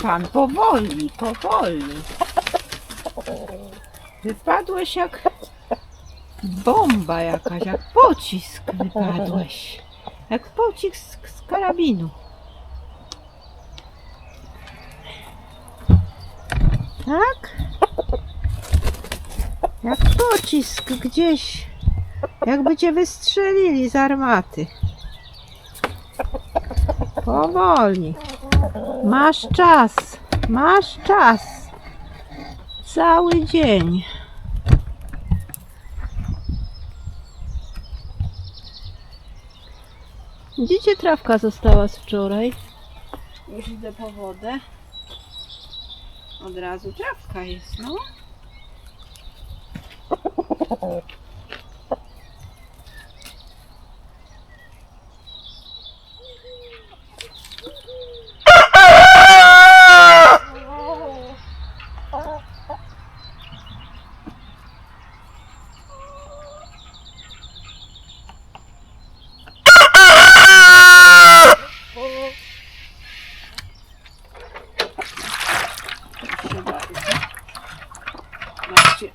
Stefan, powoli, powoli. Wypadłeś jak bomba jakaś, jak pocisk wypadłeś. Jak pocisk z karabinu. Tak? Jak pocisk gdzieś. Jakby cię wystrzelili z armaty. Powoli. Masz czas. Masz czas. Cały dzień. Gdzie trawka została z wczoraj? Już idę po wodę. Od razu trawka jest, no. Proszę bardzo. Macie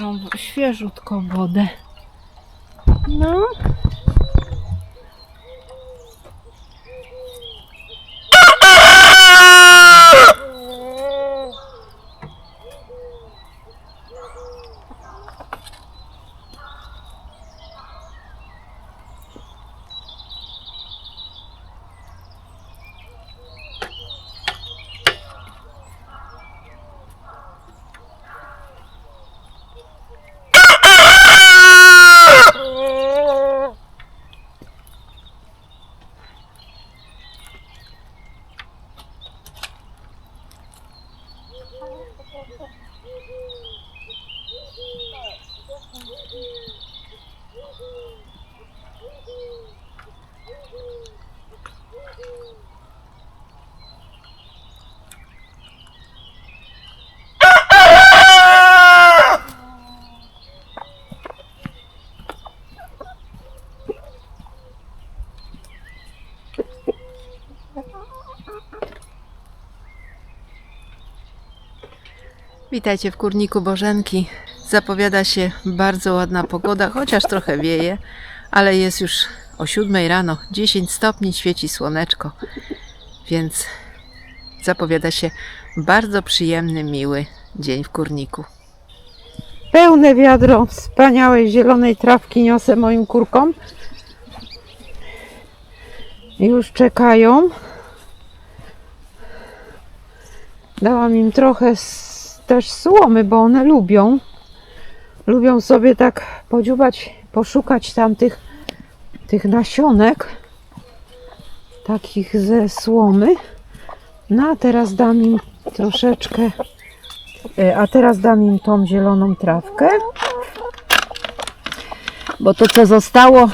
świeżą, świeżutką wodę. No. Witajcie w kurniku Bożenki. Zapowiada się bardzo ładna pogoda, chociaż trochę wieje, ale jest już o 7 rano, 10 stopni, świeci słoneczko, więc zapowiada się bardzo przyjemny, miły dzień w kurniku. Pełne wiadro wspaniałej zielonej trawki niosę moim kurkom. Już czekają. Dałam im trochę s- też słomy, bo one lubią. Lubią sobie tak podziubać, poszukać tam tych, tych nasionek. Takich ze słomy. No a teraz dam im troszeczkę E, A teraz dam im tą zieloną trawkę. Bo to co zostało,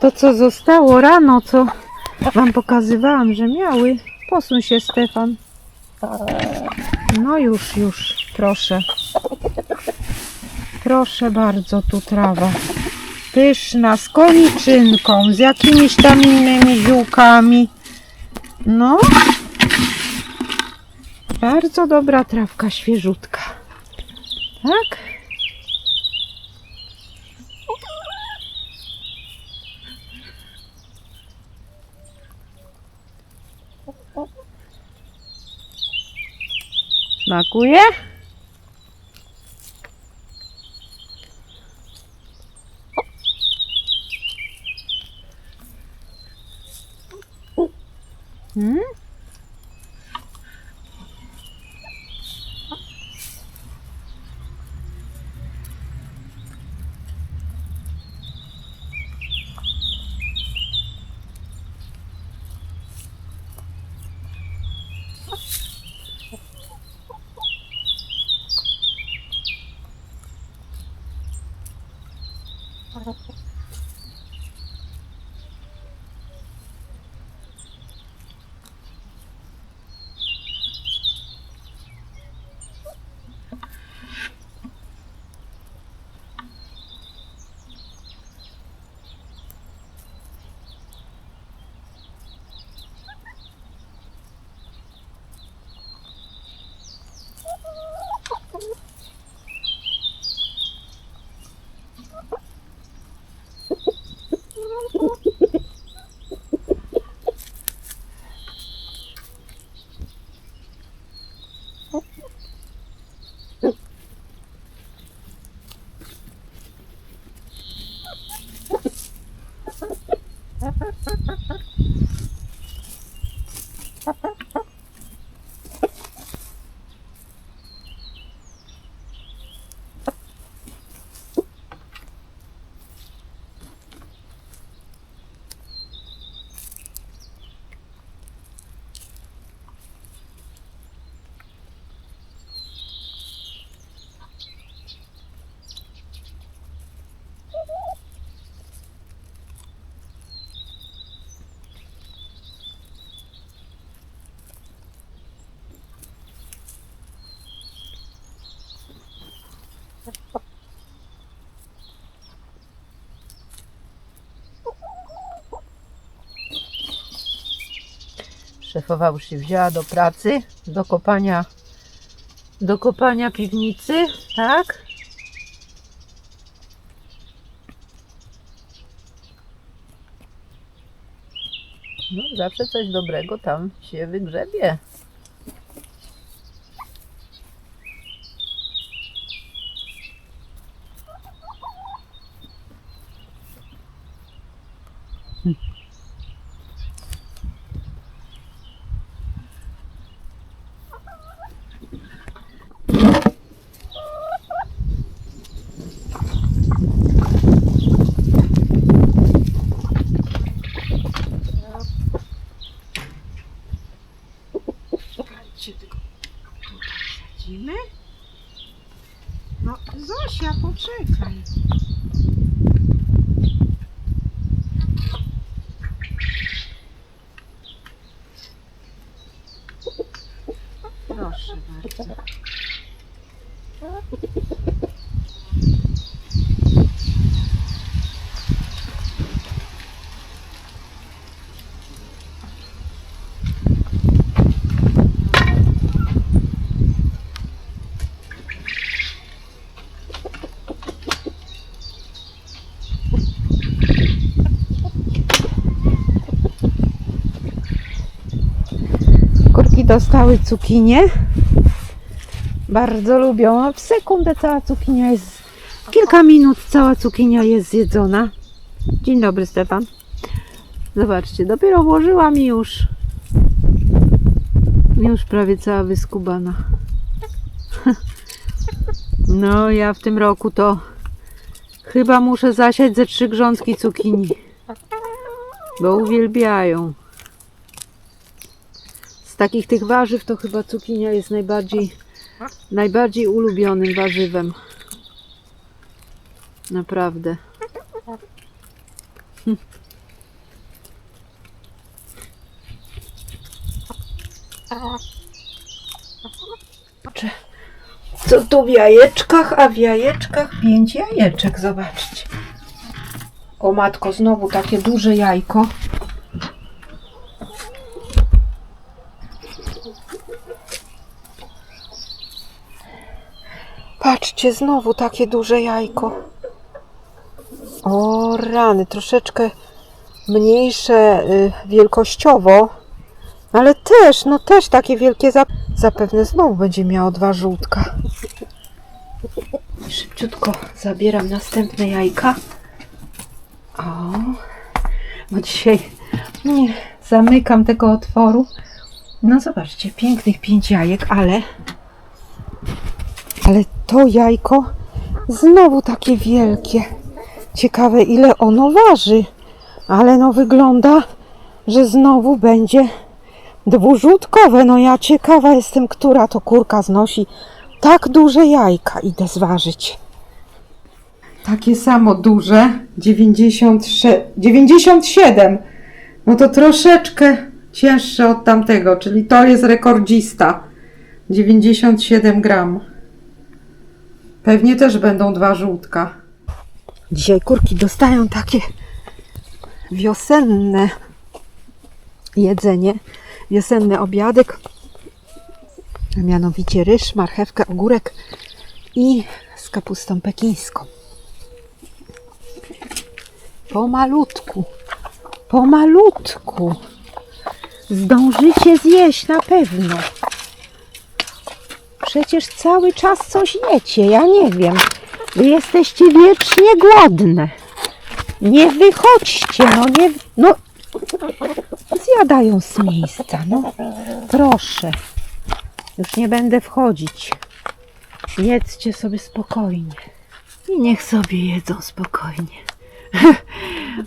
to co zostało rano, co wam pokazywałam, że miały. Posuń się Stefan. No już, już, proszę. Proszę bardzo, tu trawa. Pyszna, z koniczynką, z jakimiś tam innymi ziółkami. No. Bardzo dobra trawka, świeżutka. Tak? Smakuje? ha ha ha Szefowa już się wzięła do pracy, do kopania, do kopania piwnicy, tak? No, zawsze coś dobrego tam się wygrzebie. Słuchajcie, tylko tutaj sadzimy. No, Zosia, poczekaj. Proszę bardzo. Kurki dostały cukinię. Bardzo lubią, w sekundę cała cukinia jest. Kilka minut cała cukinia jest zjedzona. Dzień dobry, Stefan. Zobaczcie, dopiero włożyłam i już. Już prawie cała wyskubana. No, ja w tym roku to chyba muszę zasiać ze trzy grządki cukinii. Bo uwielbiają. Z takich tych warzyw to chyba cukinia jest najbardziej, najbardziej ulubionym warzywem. Naprawdę. Co tu w jajeczkach? A w jajeczkach pięć jajeczek, zobaczcie. O matko, znowu takie duże jajko. Patrzcie, znowu takie duże jajko. O rany, troszeczkę mniejsze y, wielkościowo, ale też, no też takie wielkie. Zap zapewne znowu będzie miało dwa żółtka. Szybciutko zabieram następne jajka. O, bo dzisiaj nie zamykam tego otworu. No zobaczcie, pięknych pięć jajek, ale ale to jajko znowu takie wielkie. Ciekawe ile ono waży. Ale no wygląda, że znowu będzie dwurzutkowe. No ja ciekawa jestem, która to kurka znosi tak duże jajka. Idę zważyć. Takie samo duże. 96, 97. No to troszeczkę cięższe od tamtego, czyli to jest rekordzista. 97 gram. Pewnie też będą dwa żółtka. Dzisiaj kurki dostają takie wiosenne jedzenie, wiosenny obiadek, a mianowicie ryż, marchewkę, ogórek i z kapustą pekińską. Pomalutku, pomalutku. Zdążycie zjeść na pewno. Przecież cały czas coś jecie, ja nie wiem. Wy jesteście wiecznie głodne. Nie wychodźcie, no nie. No. Zjadają z miejsca, no. Proszę. Już nie będę wchodzić. Jedzcie sobie spokojnie. I niech sobie jedzą spokojnie.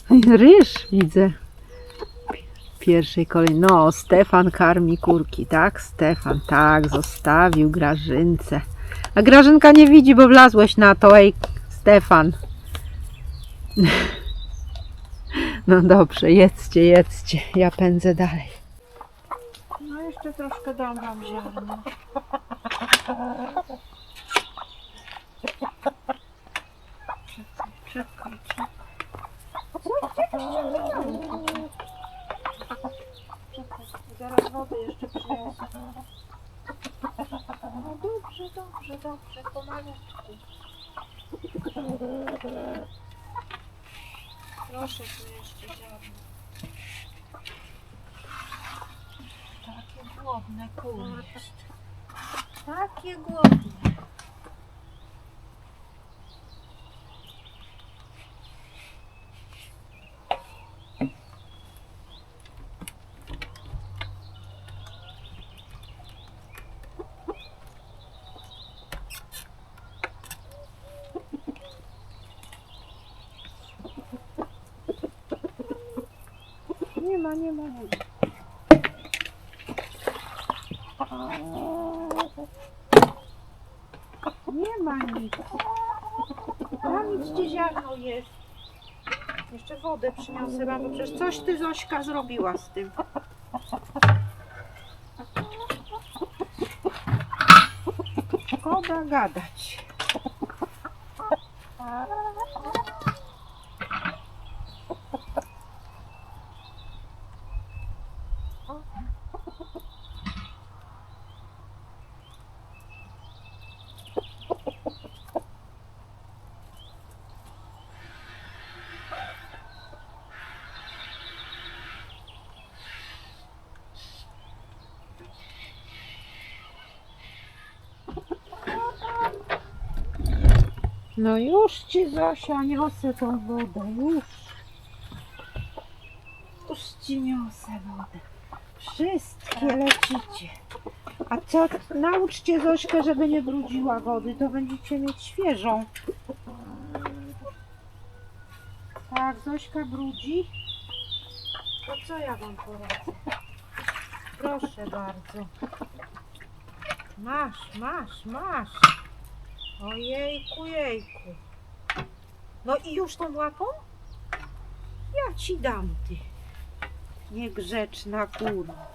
Ryż widzę. Pierwszej kolei. No, Stefan karmi kurki, tak? Stefan, tak, zostawił Grażynce. A Grażynka nie widzi, bo wlazłeś na to, ej, Stefan. No dobrze, jedzcie, jedzcie. Ja pędzę dalej. No jeszcze troszkę dam wam ziarno. Czekaj, czekaj, czekaj. zaraz wodę jeszcze przyniosę. No dobrze, dobrze, dobrze, pomalutku. Proszę tu jeszcze ziarno. Takie głodne jest. Takie głodne. Nie ma, nie ma, nie ma. Nie ma nic. Tam idźcie ziarno jest. Jeszcze wodę przyniosę bo przecież coś ty Zośka zrobiła z tym. Szkoda gadać. No już ci Zosia niosę tą wodę, już. Już ci niosę wodę. Wszystkie lecicie. A co, nauczcie Zośkę, żeby nie brudziła wody, to będziecie mieć świeżą. Tak, Zośka brudzi. To co ja wam poradzę? Proszę bardzo. Masz, masz, masz. Ojejku, jejku. No i już tą łapą? Ja ci dam, ty. Niegrzeczna kurwa.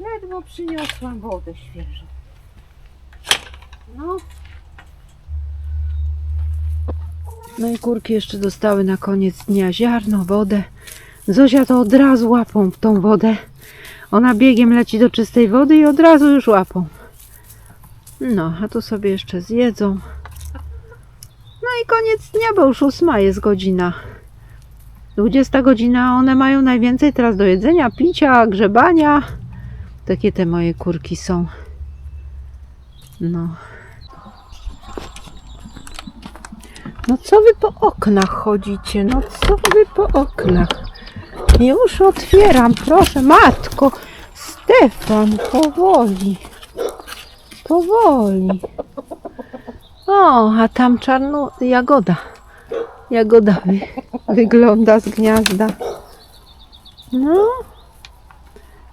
Ledwo przyniosłam wodę świeżą. No. No i kurki jeszcze dostały na koniec dnia ziarno, wodę. Zozia to od razu łapą w tą wodę. Ona biegiem leci do czystej wody i od razu już łapą. No, a tu sobie jeszcze zjedzą. No i koniec dnia, bo już ósma jest godzina. 20 godzina, one mają najwięcej teraz do jedzenia, picia, grzebania. Takie te moje kurki są. No. No co wy po oknach chodzicie? No co wy po oknach? Już otwieram, proszę, matko. Stefan, powoli. Powoli. O, a tam czarno jagoda. Jagoda wy, wygląda z gniazda. No.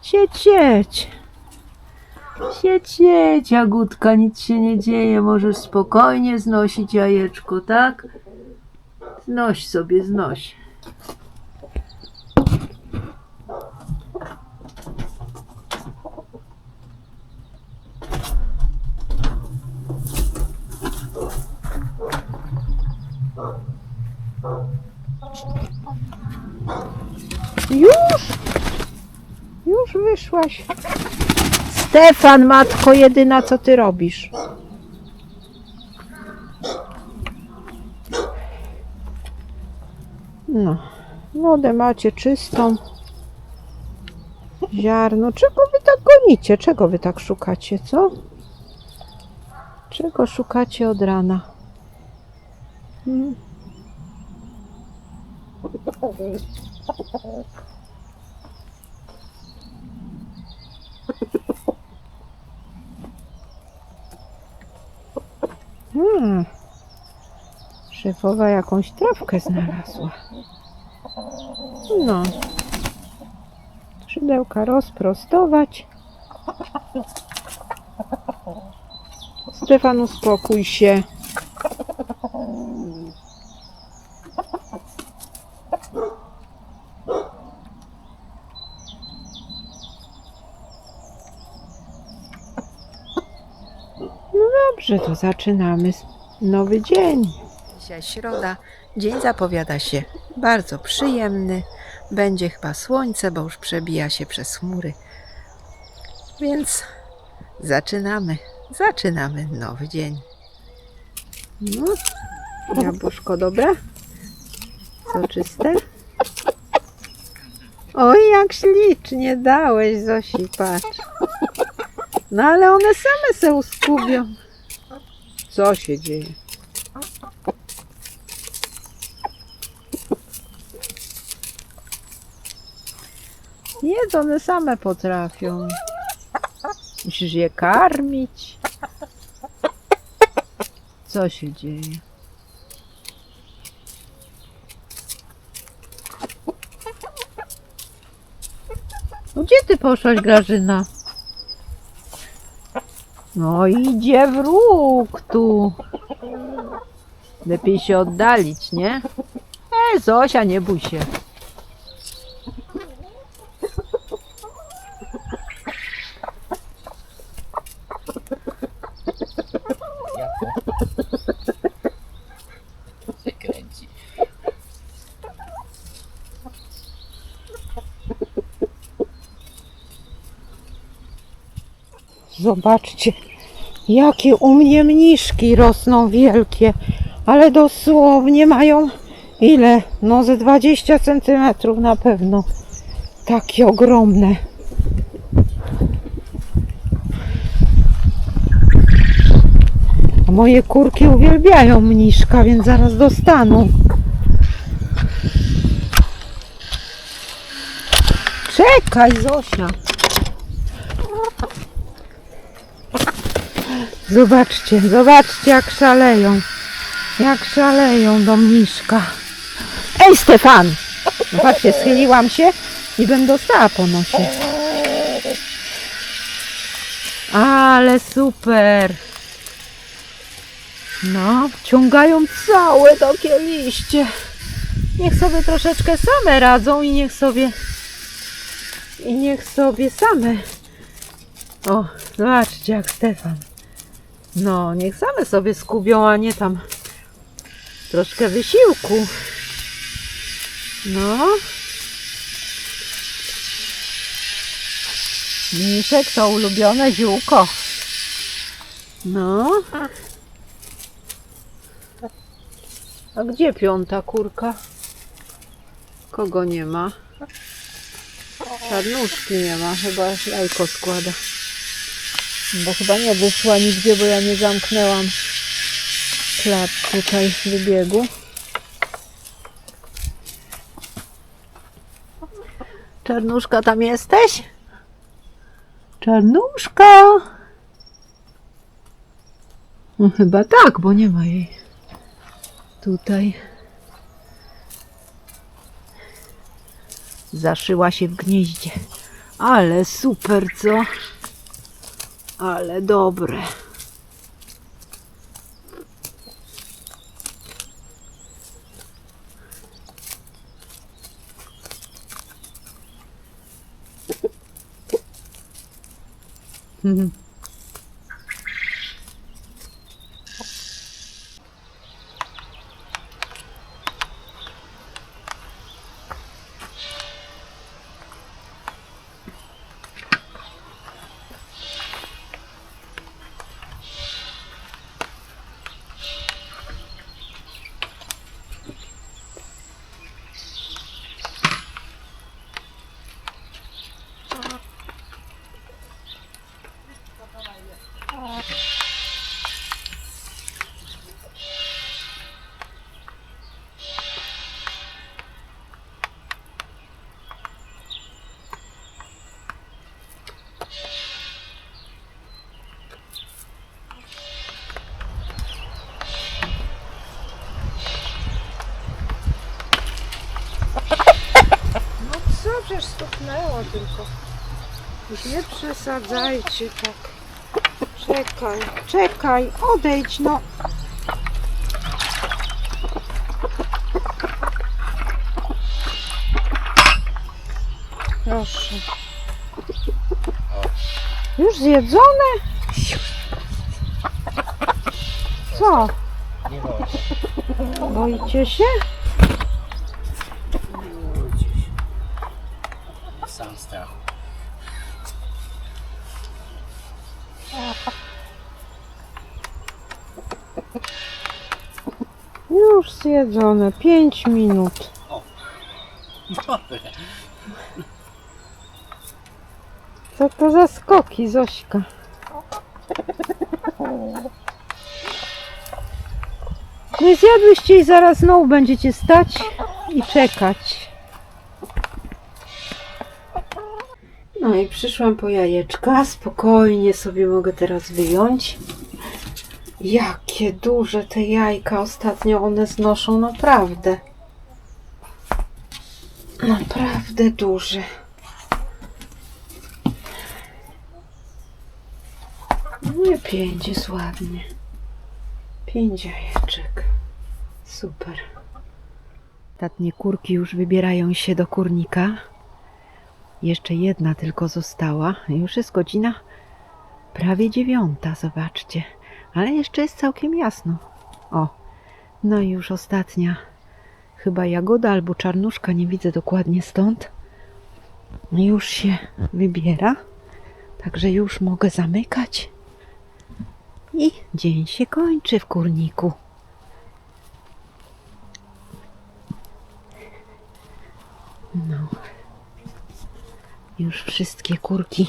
Sieć, sieć. Sieć, sieć, jagódka, nic się nie dzieje. Możesz spokojnie znosić jajeczko, tak? Znoś sobie, znoś. Już? Już wyszłaś. Stefan, matko jedyna, co ty robisz? No, wodę macie czystą. Ziarno. Czego wy tak gonicie? Czego wy tak szukacie, co? Czego szukacie od rana? Hmm? Hmm. Szefowa jakąś trawkę znalazła. No. Szydełka rozprostować. Stefan, uspokój się. No dobrze, to zaczynamy nowy dzień. Dzisiaj środa. Dzień zapowiada się bardzo przyjemny. będzie chyba słońce, bo już przebija się przez chmury. Więc zaczynamy, zaczynamy nowy dzień. No, jabłuszko dobre? Soczyste? Oj, jak ślicznie dałeś, Zosi, patrz. No ale one same se uskubią. Co się dzieje? Jedz, one same potrafią. Musisz je karmić. Co się dzieje? No gdzie ty poszłaś, Grażyna? No idzie wróg tu. Lepiej się oddalić, nie? E, Zosia, nie bój się. Zobaczcie, jakie u mnie mniszki rosną wielkie, ale dosłownie mają ile? No ze 20 centymetrów na pewno. Takie ogromne. A moje kurki uwielbiają mniszka, więc zaraz dostaną. Czekaj, Zosia. Zobaczcie, zobaczcie jak szaleją. Jak szaleją do mniszka. Ej Stefan! No patrzcie, schyliłam się i będę dostała po nosie. Ale super! No, ciągają całe takie liście. Niech sobie troszeczkę same radzą i niech sobie i niech sobie same. O, zobaczcie jak Stefan. No, niech same sobie skubią, a nie tam troszkę wysiłku. No. Mniszek to ulubione ziółko. No. A gdzie piąta kurka? Kogo nie ma? Czarnuszki nie ma, chyba jajko składa. Bo chyba nie wyszła nigdzie, bo ja nie zamknęłam klat tutaj wybiegu. Czarnuszka, tam jesteś? Czarnuszka! No chyba tak, bo nie ma jej tutaj. Zaszyła się w gnieździe. Ale super, co? Ale dobre. No tylko. Już nie przesadzajcie tak. Czekaj, czekaj, odejdź no. Proszę. Już zjedzone? Co? Boicie się. Zjedzone, 5 minut. Co to za skoki, Zośka? Nie zjadłyście i zaraz znowu będziecie stać i czekać. No i przyszłam po jajeczka. Spokojnie sobie mogę teraz wyjąć. Jakie duże te jajka ostatnio one znoszą, naprawdę. Naprawdę duże. Nie pięć jest ładnie. Pięć jajeczek. Super. Ostatnie kurki już wybierają się do kurnika. Jeszcze jedna tylko została. Już jest godzina prawie dziewiąta, zobaczcie. Ale jeszcze jest całkiem jasno. O, no i już ostatnia. Chyba jagoda albo czarnuszka, nie widzę dokładnie stąd. Już się wybiera. Także już mogę zamykać. I dzień się kończy w kurniku. No. Już wszystkie kurki.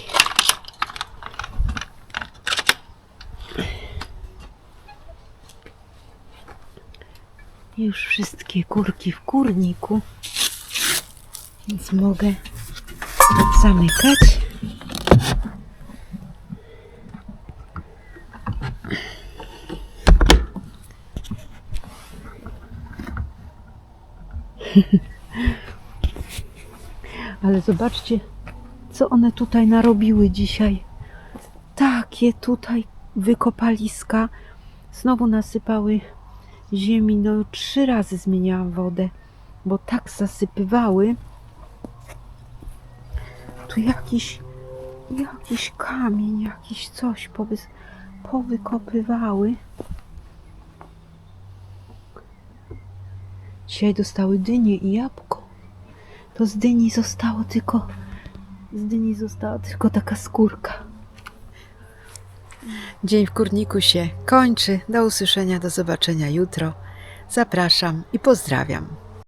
Już wszystkie kurki w kurniku. Więc mogę zamykać. Ale zobaczcie, co one tutaj narobiły dzisiaj. Takie tutaj wykopaliska. Znowu nasypały ziemi. No trzy razy zmieniałam wodę, bo tak zasypywały. Tu jakiś, jakiś kamień, jakiś coś powys, powykopywały. Dzisiaj dostały dynię i jabłko. To z dyni zostało tylko. Z dyni została tylko taka skórka. Dzień w kurniku się kończy. Do usłyszenia, do zobaczenia jutro. Zapraszam i pozdrawiam.